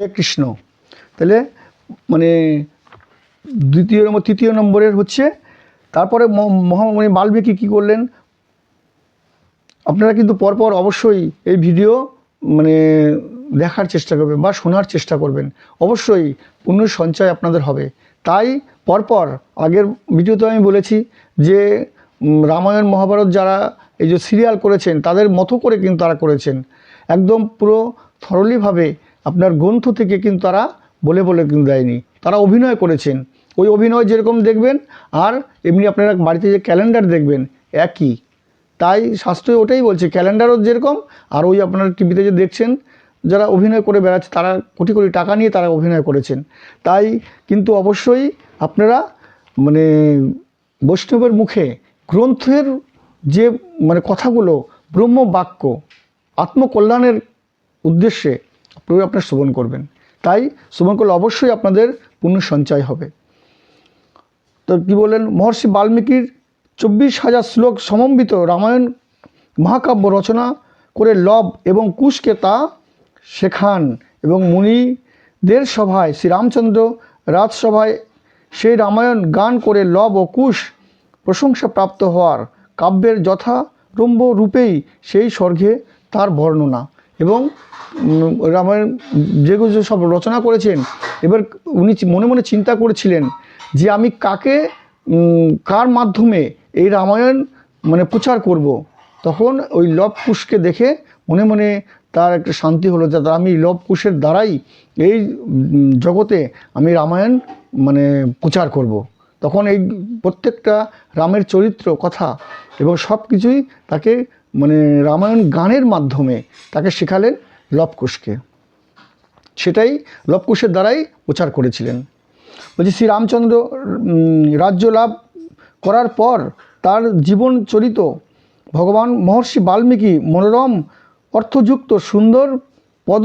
কৃষ্ণ। তাহলে মানে দ্বিতীয় নম্বর, তৃতীয় নম্বরের হচ্ছে, তারপরে মহামণি বাল্মীকি কী করলেন? আপনারা কিন্তু পরপর অবশ্যই এই ভিডিও মানে দেখার চেষ্টা করবেন বা শোনার চেষ্টা করবেন। অবশ্যই পুণ্য সঞ্চয় আপনাদের হবে। তাই পরপর আগের ভিডিওতে আমি বলেছি যে রামায়ণ মহাভারত যারা এই যে সিরিয়াল করেছেন, তাদের মতো করে কিন্তু তারা করেছেন। একদম পুরো থরলিভাবে আপনার গ্রন্থ থেকে কিন্তু তারা বলে বলে কিন্তু দেয়নি। তারা অভিনয় করেছেন। ওই অভিনয় যেরকম দেখবেন, আর এমনি আপনারা বাড়িতে যে ক্যালেন্ডার দেখবেন, একই। তাই শাস্ত্রে ওটাই বলছে, ক্যালেন্ডারও যেরকম, আর ওই আপনারা টিভিতে যে দেখছেন, যারা অভিনয় করে বেড়াচ্ছে, তারা কোটি কোটি টাকা নিয়ে তারা অভিনয় করেছেন। তাই কিন্তু অবশ্যই আপনারা মানে বৈষ্ণবের মুখে গ্রন্থের যে মানে কথাগুলো ব্রহ্ম বাক্য আত্মকল্যাণের উদ্দেশ্যে প্রভু আপনার শ্রবণ করবেন। তাই শ্রবণ করলে অবশ্যই আপনাদের পুণ্য সঞ্চয় হবে। তো কি বললেন? মহর্ষি বাল্মীকির চব্বিশ হাজার শ্লোক সমন্বিত রামায়ণ মহাকাব্য রচনা করে লব এবং কুশকে তা শেখান এবং মুনিদের সভায়, শ্রীরামচন্দ্র রাজসভায় সেই রামায়ণ গান করে লব ও কুশ প্রশংসা প্রাপ্ত হওয়ার কাব্যের যথারম্ভ রূপেই সেই স্বর্গে তার বর্ণনা। এবং রামায়ণ যেগুলো সব রচনা করেছেন, এবার উনি মনে মনে চিন্তা করেছিলেন যে আমি কাকে কার মাধ্যমে এই রামায়ণ মানে প্রচার করব। তখন ওই লব কুশকে দেখে মনে মনে তার একটা শান্তি হলো যে, আমি লব কুশের দ্বারাই এই জগতে আমি রামায়ণ মানে প্রচার করব। তখন এই প্রত্যেকটা রামের চরিত্র, কথা এবং সব কিছুই তাকে মানে রামায়ণ গানের মাধ্যমে তাকে শেখালেন লবকুশকে। সেটাই লবকুশের দ্বারাই প্রচার করেছিলেন। বলছি, শ্রী রামচন্দ্র রাজ্য লাভ করার পর তার জীবন চরিত ভগবান মহর্ষি বাল্মীকি মনোরম, অর্থযুক্ত, সুন্দর পদ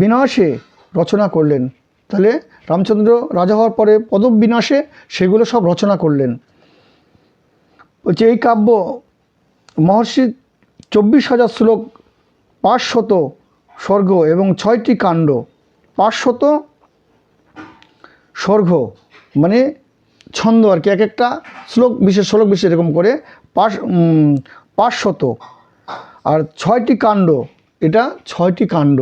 বিনাশে রচনা করলেন। তাহলে রামচন্দ্র রাজা হওয়ার পরে পদবিনাশে সেগুলো সব রচনা করলেন। বলছে, এই কাব্য মহর্ষি চব্বিশ হাজার শ্লোক পাঁচশত স্বর্গ এবং ছয়টি কাণ্ড। পাঁচশত স্বর্গ মানে ছন্দ আর কি এক একটা শ্লোক, বিশেষ শ্লোক বিশেষ এরকম করে, পাঁচ পাঁচশত। আর ছয়টি কাণ্ড, এটা ছয়টি কাণ্ড।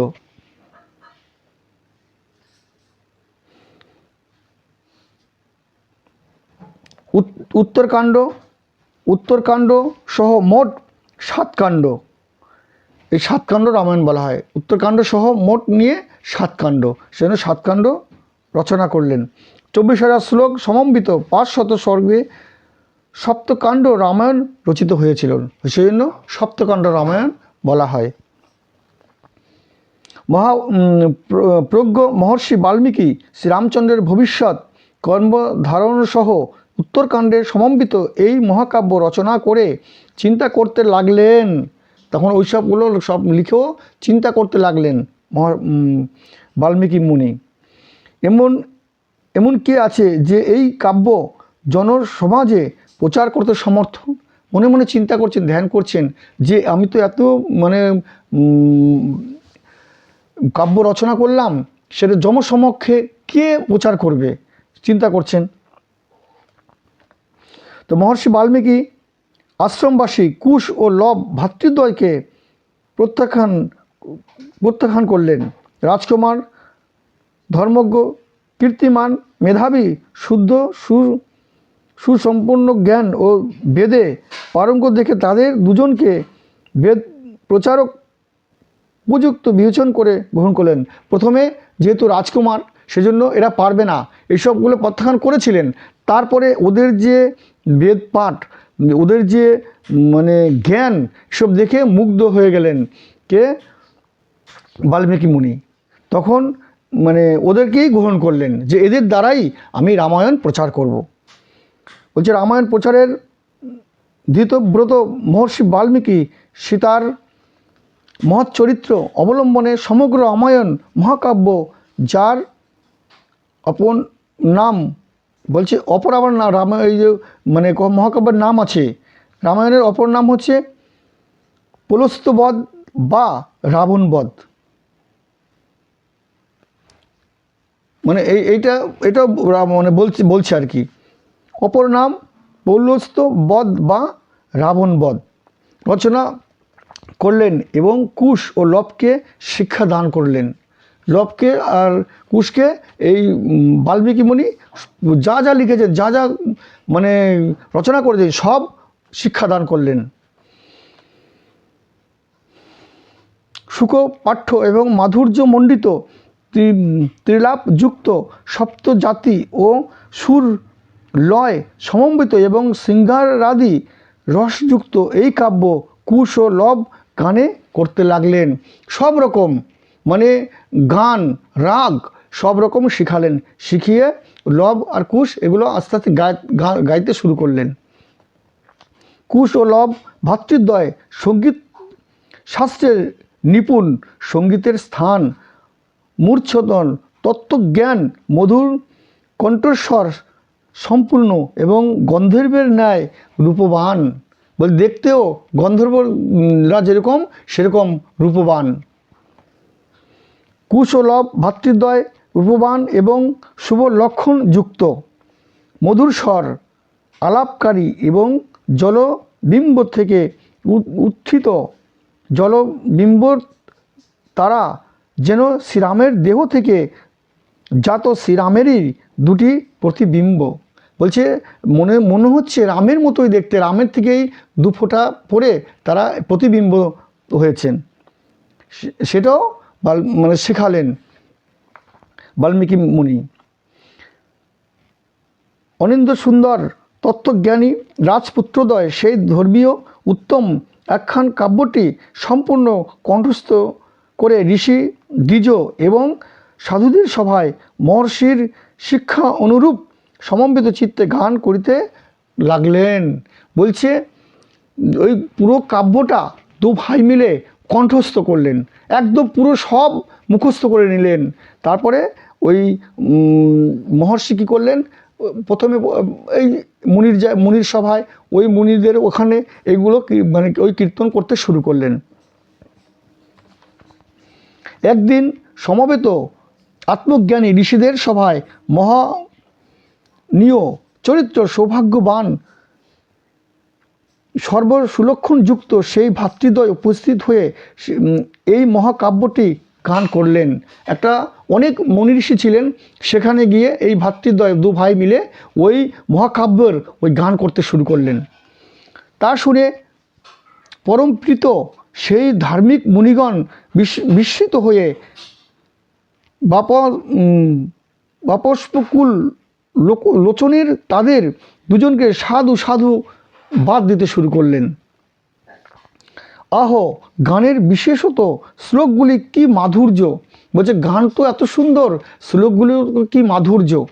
উত- উত্তরকাণ্ড উত্তরকাণ্ড সহ মোট সাত কাণ্ড। এই সাত কাণ্ড রামায়ণ বলা হয়। উত্তরকাণ্ড সহ মোট নিয়ে সাত কাণ্ড। সেজন্য সাত কাণ্ড রচনা করলেন। চব্বিশ হাজার শ্লোক সমন্বিত পাঁচ শত স্বর্গে সপ্তকাণ্ড রামায়ণ রচিত হয়েছিল। সেই জন্য সপ্তকাণ্ড রামায়ণ বলা হয়। মহা প্রজ্ঞ মহর্ষি বাল্মীকি শ্রীরামচন্দ্রের ভবিষ্যৎ কর্মধারণসহ উত্তরকাণ্ডের সমম্বিত এই মহাকাব্য রচনা করে চিন্তা করতে লাগলেন। তখন ওই সবগুলো সব লিখেও চিন্তা করতে লাগলেন মহা বাল্মীকি মুনি। এমন এমন কে আছে যে এই কাব্য জনসমাজে প্রচার করতে সমর্থ? মনে মনে চিন্তা করছেন, ধ্যান করছেন যে আমি তো এত মানে কাব্য রচনা করলাম, সেটা জমসমক্ষে কে প্রচার করবে? চিন্তা করছেন। তো মহর্ষি বাল্মীকি আশ্রমবাসী কুশ ও লব ভাতৃদ্বয়কে প্রত্যাখ্যান প্রত্যাখ্যান করলেন। রাজকুমার, ধর্মজ্ঞ, কীর্তিমান, মেধাবী, শুদ্ধ, সু, সুসম্পন্ন জ্ঞান ও বেদে পারঙ্গ দেখে তাদের দুজনকে বেদ প্রচারক উপযুক্ত বিবেচন করে গ্রহণ করলেন। প্রথমে যেহেতু রাজকুমার, সেজন্য এরা পারবে না। এসবগুলো প্রত্যাখ্যান করেছিলেন। তারপরে ওদের যে বেদ পাঠ ওদের যে মানে জ্ঞান সব দেখে মুগ্ধ হয়ে গেলেন কে বাল্মীকি মুনি তখন মানে ওদেরকেই গ্রহণ করলেন যে এদের দ্বারাই আমি রামায়ণ প্রচার করব। বলছে, রামায়ণ প্রচারের ধৃতব্রত মহর্ষি বাল্মীকি সীতার মহৎ চরিত্র অবলম্বনে সমগ্র রামায়ণ মহাকাব্য যার অপর নাম বলছে, অপর আবার না, রাম, এই যে মানে মহাকাব্যের নাম আছে। রামায়ণের অপর নাম হচ্ছে পুলস্তবধ বা রাবণবধ। মানে এই, এইটা, এটা মানে বলছে বলছে আর কি। অপর নাম পৌলস্ত বধ বা রাবণ বধ রচনা করলেন এবং কুশ ও লবকে শিক্ষা দান করলেন। লবকে আর কুশকে এই বাল্মীকি মুনি যা যা লিখেছেন, যা যা মানে রচনা করেছেন, সব শিক্ষা দান করলেন। সুখ পাঠ্য এবং মাধুর্যমণ্ডিত ত্রি- ত্রিলাপযুক্ত সপ্ত জাতি ও সুর লয় সমন্বিত এবং শৃঙ্গারাদি রসযুক্ত এই কাব্য কুশ ও লব গানে করতে লাগলেন। সব রকম মানে গান রাগ, সব রকম শিখালেন। শিখিয়ে লব আর কুশ এগুলো আস্তে আস্তে গাইতে শুরু করলেন। কুশ ও লব ভাতৃদ্বয়, সংগীত শাস্ত্রের নিপুণ, সঙ্গীতের স্থান, মূর্ছদন, তত্ত্বজ্ঞান, মধুর কণ্ঠস্বর সম্পূর্ণ এবং গন্ধর্বের ন্যায় রূপবান। বল, দেখতেও গন্ধর্বরা যেরকম, সেরকম রূপবান। কুশ ও ভাতৃদ্বয়, রূপবান এবং শুভ লক্ষণ যুক্ত। মধুর স্বর, আলাপকারী এবং জলবিম্ব থেকে উত্থিত। জলবিম্বর তারা যেন শ্রীরামের দেহ থেকে জাত শ্রীরামেরই দুটি প্রতিবিম্ব। বলছে, মনে মনে হচ্ছে রামের মতোই দেখতে, রামের থেকেই দু ফোঁটা পরে তারা প্রতিবিম্ব হয়েছেন। সেটাও বাল মানে শেখালেন বাল্মীকি মুনি। অনিন্দ সুন্দর তত্ত্বজ্ঞানী রাজপুত্রদয় সেই ধর্মীয় উত্তম একখান কাব্যটি সম্পূর্ণ কণ্ঠস্থ করে ঋষি, দ্বিজ এবং সাধুদের সভায় মহর্ষির শিক্ষা অনুরূপ সমন্বিত চিত্তে গান করিতে লাগলেন। বলছে, ওই পুরো কাব্যটা দু ভাই মিলে কণ্ঠস্থ করলেন। একদম পুরো সব মুখস্থ করে নিলেন। তারপরে ওই মহর্ষি কী করলেন? প্রথমে, এই মুনির যা, মুনির সভায় ওই মুনিদের ওখানে এগুলো মানে ওই কীর্তন করতে শুরু করলেন। একদিন সমবেত আত্মজ্ঞানী ঋষিদের সভায় মহানীয় চরিত্র সৌভাগ্যবান সর্বসুলক্ষণযুক্ত সেই ভাতৃদ্বয় উপস্থিত হয়ে এই মহাকাব্যটি গান করলেন। একটা অনেক মনি ঋষি ছিলেন, সেখানে গিয়ে এই ভাতৃদ্বয় দু ভাই মিলে ওই মহাকাব্যের ওই গান করতে শুরু করলেন। তা শুনে পরমপ্রীত সেই ধার্মিক মুনিগণ বিস- বিস্মিত হয়ে বাপ বাপস্পকুল লোক, লোচনের তাদের দুজনকে সাধু সাধু বাদ দিতে শুরু করলেন। আহ, গানের বিশেষত শ্লোকগুলি কি মাধুর্য? বলছে, গান তো এত সুন্দর শ্লোকগুলি কি মাধুর্য?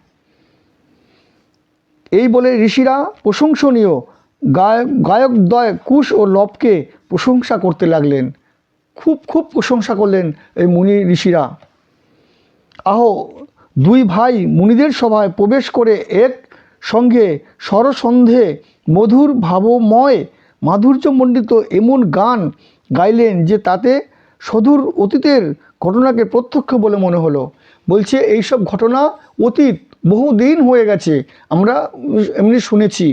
এই বলে ঋষিরা প্রশংসনীয় গায়ক গায়কদ্বয় কুশ ও লবকে প্রশংসা করতে লাগলেন। খুব খুব প্রশংসা করলেন এই মুনি ঋষিরা। আহ, দুই ভাই মুনিদের সভায় প্রবেশ করে এক সঙ্গে স্বরসন্ধে মধুর ভাবময়, মাধুর্যমণ্ডিত এমন গান গাইলেন যে তাতে সধুর অতীতের ঘটনাকে প্রত্যক্ষ বলে মনে হলো। বলছে, এইসব ঘটনা অতীত, বহুদিন হয়ে গেছে, আমরা এমনি শুনেছি।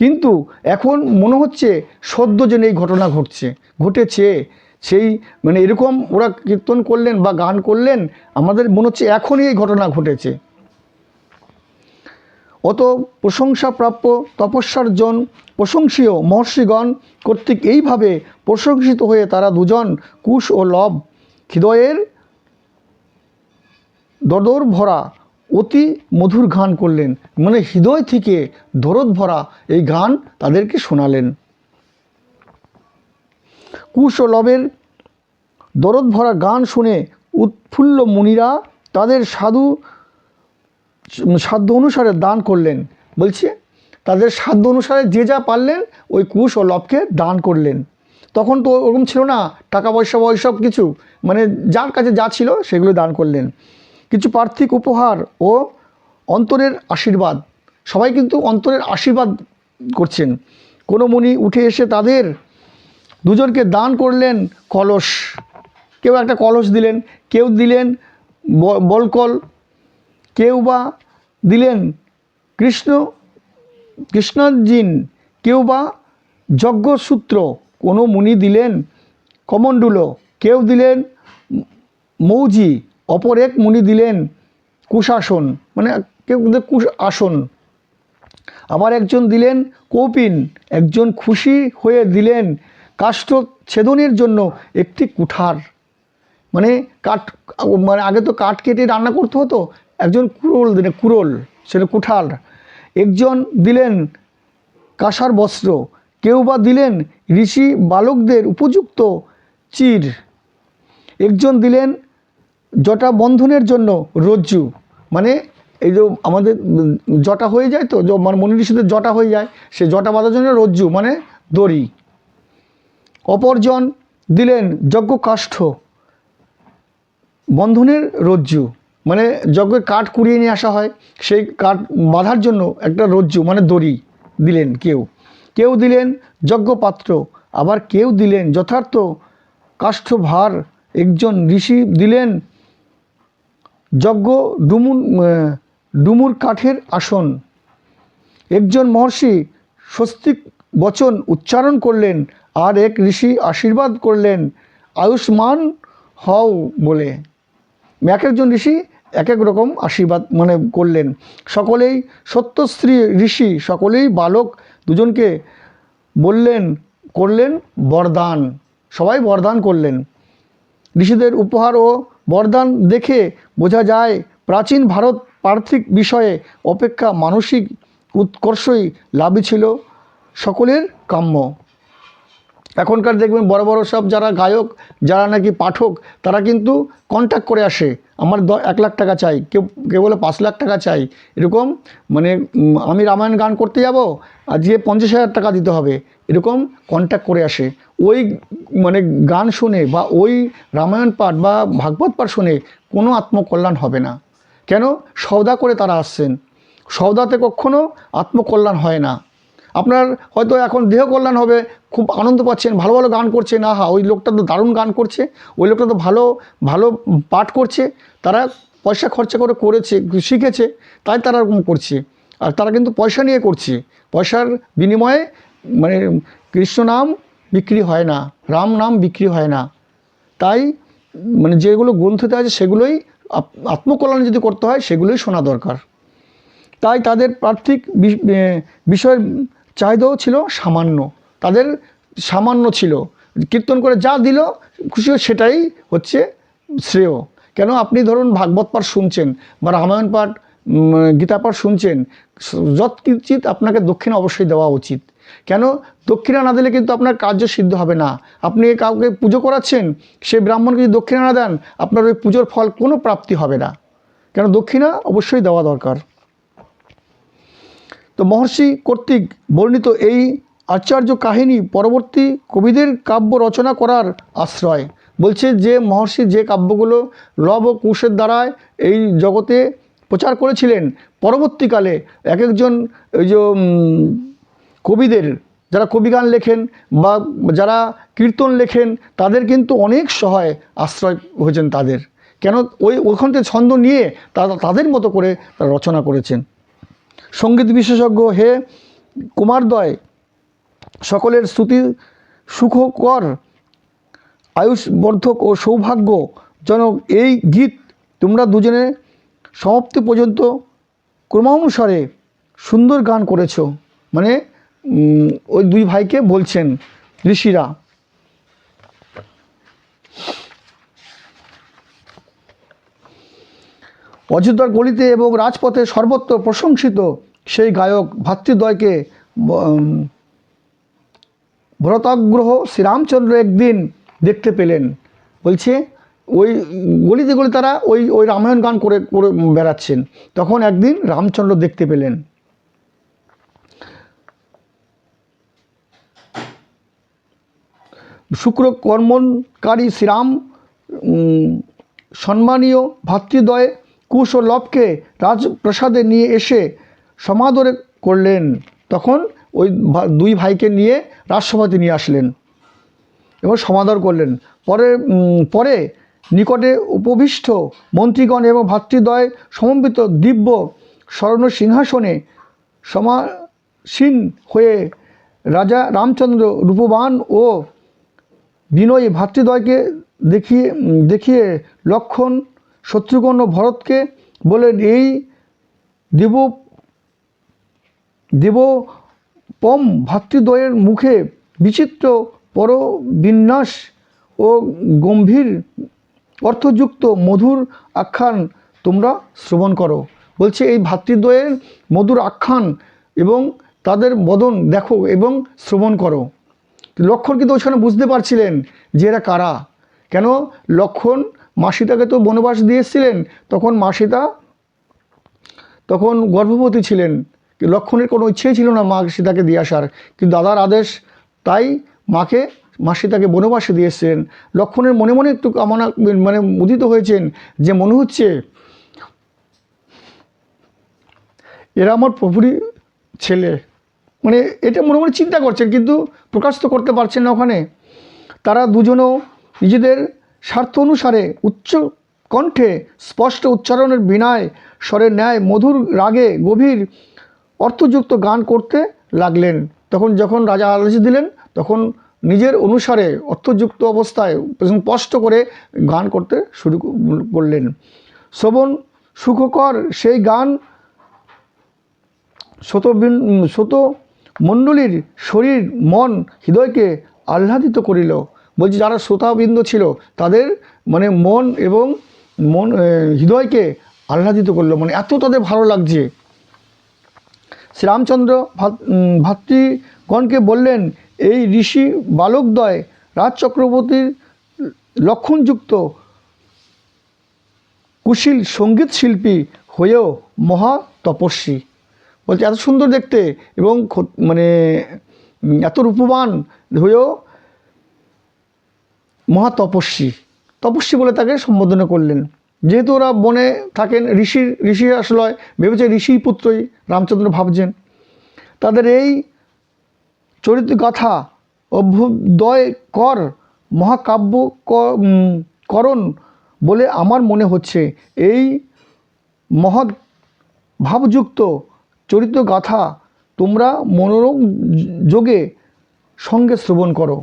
কিন্তু এখন মনে হচ্ছে সদ্য যেন এই ঘটনা ঘটছে, ঘটেছে। সেই মানে এরকম ওরা কীর্তন করলেন বা গান করলেন, আমাদের মনে হচ্ছে এখনই এই ঘটনা ঘটেছে। অত প্রশংসাপ্রাপ্য তপস্যার জন প্রশংসীয় মহর্ষিগণ কর্তৃক এইভাবে প্রশংসিত হয়ে তারা দুজন কুশ ও লব হৃদয়ের দদর ভরা অতি মধুর গান করলেন। মানে হৃদয় থেকে দরদ ভরা এই গান তাদেরকে শোনালেন। কুশ ও লবের দরদ ভরা গান শুনে উৎফুল্ল মুনিরা তাদের সাধু সাধ্য অনুসারে দান করলেন। বলছে, তাদের সাধ্য অনুসারে যে যা পারলেন, ওই কুশ ও লবকে দান করলেন। তখন তো ওরকম ছিল না, টাকা পয়সা ওইসব কিছু মানে যার কাছে যা ছিল সেগুলো দান করলেন। কিছু পার্থিক উপহার ও অন্তরের আশীর্বাদ, সবাই কিন্তু অন্তরের আশীর্বাদ করছেন। কোনো মুনি উঠে এসে তাদের দুজনকে দান করলেন কলস। কেউ একটা কলস দিলেন, কেউ দিলেন বলকল কেউ বা দিলেন কৃষ্ণ, কৃষ্ণজিন, কেউ বা যজ্ঞসূত্র, কোনো মুনি দিলেন কমণ্ডুল, কেউ দিলেন মৌজি, অপর এক মুনি দিলেন কুশাসন মানে কেউ কুশ আসন আবার একজন দিলেন কৌপিন, একজন খুশি হয়ে দিলেন কাষ্ঠ ছেদনের জন্য একটি কুঠার। মানে কাঠ মানে আগে তো কাঠ কেটে রান্না করতে হতো একজন কুরল দিলেন কুরল, সেটা কুঠার একজন দিলেন কাঁসার বস্ত্র, কেউ বা দিলেন ঋষি বালকদের উপযুক্ত চির। একজন দিলেন জটা বন্ধনের জন্য রজ্জু মানে এই যে আমাদের জটা হয়ে যায় তো মানে মনি ঋষিদের জটা হয়ে যায়, সে জটা বাঁধার জন্য রজ্জু মানে দড়ি। অপরজন দিলেন যজ্ঞ কাষ্ঠ বন্ধনের রজ্জু। মানে যজ্ঞের কাঠ কুড়িয়ে নিয়ে আসা হয়, সেই কাঠ বাঁধার জন্য একটা রজ্জু মানে দড়ি দিলেন কেউ। কেউ দিলেন যজ্ঞপাত্র, আবার কেউ দিলেন যথার্থ কাষ্ঠ ভার একজন ঋষি দিলেন যজ্ঞ ডুমুর ডুমুর কাঠের আসন। একজন মহর্ষি স্বস্তিক বচন উচ্চারণ করলেন, আর এক ঋষি আশীর্বাদ করলেন, আয়ুষ্মান হও বলে। এক একজন ঋষি এক এক রকম আশীর্বাদ মানে করলেন। সকলেই সত্যশ্রী ঋষি, সকলেই বালক দুজনকে বললেন, করলেন বরদান। সবাই বরদান করলেন। ঋষিদের উপহার ও বরদান দেখে বোঝা যায়, প্রাচীন ভারত পার্থিক বিষয়ে অপেক্ষা মানসিক উৎকর্ষই লাভই ছিল সকলের কাম্য। এখনকার দেখবেন বড় বড় সব যারা গায়ক, যারা নাকি পাঠক, তারা কিন্তু কন্ট্যাক্ট করে আসে, আমার দ এক লাখ টাকা চাই, কেউ কেউ বলে পাঁচ লাখ টাকা চাই। এরকম মানে আমি রামায়ণ গান করতে যাব, আজকে পঞ্চাশ হাজার টাকা দিতে হবে, এরকম কন্ট্যাক্ট করে আসে। ওই মানে গান শুনে বা ওই রামায়ণ পাঠ বা ভাগবত পাঠ শুনে কোনো আত্মকল্যাণ হবে না। কেন? সওদা করে তারা আসছেন। সওদাতে কখনো আত্মকল্যাণ হয় না। আপনার হয়তো এখন দেহ কল্যাণ হবে, খুব আনন্দ পাচ্ছেন, ভালো ভালো গান করছেন, আহা, ওই লোকটা তো দারুণ গান করছে, ওই লোকটা তো ভালো ভালো পাঠ করছে, তারা পয়সা খরচা করে করেছে, শিখেছে, তাই তারা এরকম করছে, আর তারা কিন্তু পয়সা নিয়ে করছে, পয়সার বিনিময়ে মানে কৃষ্ণ নাম বিক্রি হয় না, রাম নাম বিক্রি হয় না, তাই মানে যেগুলো গ্রন্থতে আছে সেগুলোই আত্মকল্যাণ যদি করতে হয়, সেগুলোই শোনা দরকার, তাই তাদের প্রার্থিক বিষয়ের চাহিদাও ছিল সামান্য। তাদের সামান্য ছিল। কীর্তন করে যা দিল, খুশি সেটাই হচ্ছে শ্রেয়। কেন? আপনি ধরুন ভাগবত পাঠ শুনছেন বা রামায়ণ পাঠ গীতা পাঠ শুনছেন যৎ কিঞ্চিত আপনাকে দক্ষিণা অবশ্যই দেওয়া উচিত। কেন? দক্ষিণা না দিলে কিন্তু আপনার কার্য সিদ্ধ হবে না। আপনি কাউকে পুজো করাচ্ছেন, সে ব্রাহ্মণকে যদি দক্ষিণা না দেন, আপনার ওই পুজোর ফল কোনো প্রাপ্তি হবে না। কেন? দক্ষিণা অবশ্যই দেওয়া দরকার। তো মহর্ষি কর্তৃক বর্ণিত এই আচার্য কাহিনী পরবর্তী কবিদের কাব্য রচনা করার আশ্রয়। বলছে যে মহর্ষি যে কাব্যগুলো লব ও কুশের দ্বারায় এই জগতে প্রচার করেছিলেন, পরবর্তীকালে এক একজন ওই যে কবিদের যারা কবিগান লেখেন বা যারা কীর্তন লেখেন, তাদের কিন্তু অনেক সহায় আশ্রয় হয়েছেন তাদের। কেন ওই ওখান থেকে ছন্দ নিয়ে তারা তাদের মতো করে তারা রচনা করেছেন। সংগীত বিশেষজ্ঞ হে কুমারদয়, সকলের স্তুতি সুখকর, আয়ুষবর্ধক ও সৌভাগ্যজনক এই গীত তোমরা দুজনে সমাপ্তি পর্যন্ত ক্রমানুসারে সুন্দর গান করেছ। মানে ওই দুই ভাইকে বলছেন ঋষিরা। অযোধ্যার গলিতে এবং রাজপথে সর্বত্র প্রশংসিত সেই গায়ক ভাতৃদ্বয়কে ভরতাগ্রহ শ্রীরামচন্দ্র একদিন দেখতে পেলেন। বলছে, ওই গলিতে গলি তারা ওই ওই রামায়ণ গান করে করে বেড়াচ্ছেন। তখন একদিন রামচন্দ্র দেখতে পেলেন। শুক্র কর্মণকারী শ্রীরাম সম্মানীয় ভাতৃদ্বয় কুশ ও লবকে রাজপ্রাসাদে নিয়ে এসে সমাদরে করলেন। তখন ওই দুই ভাইকে নিয়ে রাজসভাতে নিয়ে আসলেন এবং সমাদর করলেন। পরে পরে নিকটে উপবিষ্ট মন্ত্রীগণ এবং ভাতৃদ্বয় সমন্বিত দিব্য স্বর্ণ সিংহাসনে সমাসীন হয়ে রাজা রামচন্দ্র রূপবান ও বিনয়ী ভাতৃদ্বয়কে দেখিয়ে দেখিয়ে লক্ষণ শত্রুঘ্ন ভরতকে বলেন এই দেব দেব পম ভাতৃদ্বয়ের মুখে বিচিত্র পরবিন্যাস ও গম্ভীর অর্থযুক্ত মধুর আখ্যান তোমরা শ্রবণ করো। বলছে, এই ভাতৃদ্বয়ের মধুর আখ্যান এবং তাদের বদন দেখো এবং শ্রবণ করো। লক্ষণ কিন্তু ওখানে বুঝতে পারছিলেন যে এরা কারা। কেন? লক্ষণ মাসিতাকে তো বনবাস দিয়ে এসেছিলেন তখন মাসিতা তখন গর্ভবতী ছিলেন। লক্ষণের কোনো ইচ্ছেই ছিল না মা সীতাকে দিয়ে আসার। কিন্তু দাদার আদেশ, তাই মাকে মা সীতাকে বনবাসে দিয়ে এসেছিলেন লক্ষণের মনে মনে একটু কামনা মানে মুদিত হয়েছেন যে, মনে হচ্ছে এরা আমার প্রভুরই ছেলে। মানে এটা মনে মনে চিন্তা করছেন, কিন্তু প্রকাশ তো করতে পারছেন না ওখানে। তারা দুজনও নিজেদের স্বার্থ অনুসারে উচ্চ কণ্ঠে স্পষ্ট উচ্চারণের বিনায় স্বরের ন্যায়, মধুর রাগে গভীর অর্থযুক্ত গান করতে লাগলেন। তখন যখন রাজা আদেশ দিলেন, তখন নিজের অনুসারে অর্থযুক্ত অবস্থায় স্পষ্ট করে গান করতে শুরু করলেন। শ্রবণ সুখকর সেই গান শত শত মণ্ডলীর শরীর, মন, হৃদয়কে আহ্লাদিত করিল। বলছি, যারা শ্রোতাবৃন্দ ছিল, তাদের মানে মন এবং মন হৃদয়কে আহ্লাদিত করল মানে এত তাদের ভালো লাগছে। শ্রীরামচন্দ্র ভাত- ভাতৃগণকে বললেন, এই ঋষি বালকদ্বয় রাজ চক্রবর্তীর লক্ষণযুক্ত কুশীল সংগীত শিল্পী হয়েও মহা তপস্বী। বলছে, এত সুন্দর দেখতে এবং মানে এত রূপবান হয়েও মহা তপস্বী তপস্বী বলে তাকে সম্বোধন করলেন। যেহেতু ওরা বনে থাকেন ঋষির ঋষি আশ্রয়, ভেবেছে ঋষি পুত্রই রামচন্দ্র ভাবছেন। তাদের এই চরিত্র গাথা অভ্যুদয় কর, মহাকাব্য করণ বলে আমার মনে হচ্ছে। এই মহৎ ভাবযুক্ত চরিত্র গাথা তোমরা মনোরম যোগে সঙ্গে শ্রবণ করো।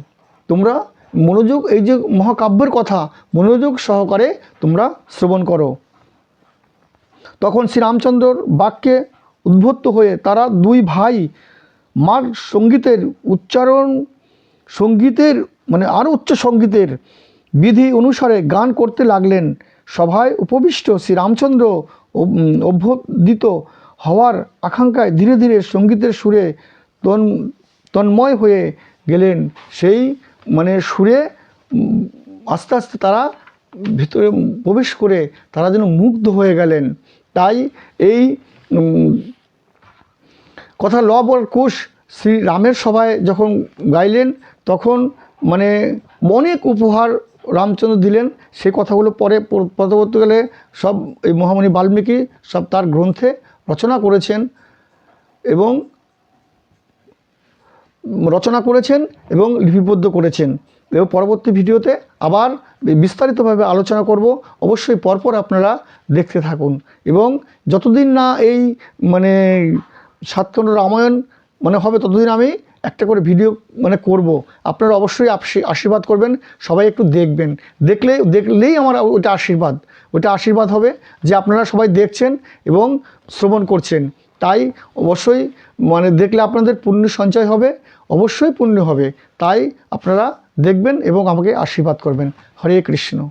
তোমরা মনোযোগ, এই যে মহাকাব্যের কথা, মনোযোগ সহকারে তোমরা শ্রবণ করো। তখন শ্রীরামচন্দ্রর বাক্যে উদ্বুদ্ধ হয়ে তারা দুই ভাই মার সঙ্গীতের উচ্চারণ, সঙ্গীতের মানে আরও উচ্চ সঙ্গীতের বিধি অনুসারে গান করতে লাগলেন। সভায় উপবিষ্ট শ্রীরামচন্দ্র অভ- অভ্যুদিত হওয়ার আকাঙ্ক্ষায় ধীরে ধীরে সঙ্গীতের সুরে তন, তন্ময় হয়ে গেলেন। সেই মানে সুরে আস্তে আস্তে তারা ভিতরে প্রবেশ করে তারা যেন মুগ্ধ হয়ে গেলেন। তাই এই কথা লব আর কুশ শ্রী রামের সভায় যখন গাইলেন, তখন মানে অনেক উপহার রামচন্দ্র দিলেন। সেই কথাগুলো পরে পর- পরবর্তীকালে সব এই মহামণি বাল্মীকি সব তার গ্রন্থে রচনা করেছেন এবং রচনা করেছেন এবং লিপিবদ্ধ করেছেন। এবং পরবর্তী ভিডিওতে আবার বিস্তারিতভাবে আলোচনা করব। অবশ্যই পরপর আপনারা দেখতে থাকুন। এবং যতদিন না এই মানে সাতখণ্ড রামায়ণ মানে হবে, ততদিন আমি একটা করে ভিডিও মানে করব। আপনারা অবশ্যই আশীর্বাদ করবেন, সবাই একটু দেখবেন। দেখলে, দেখলেই আমার ওটা আশীর্বাদ। ওটা আশীর্বাদ হবে যে আপনারা সবাই দেখছেন এবং শ্রবণ করছেন। তাই অবশ্যই মানে দেখলে আপনাদের পুণ্য সঞ্চয় হবে। অবশ্যই পুণ্য হবে। তাই আপনারা দেখবেন এবং আমাকে আশীর্বাদ করবেন। হরে কৃষ্ণ।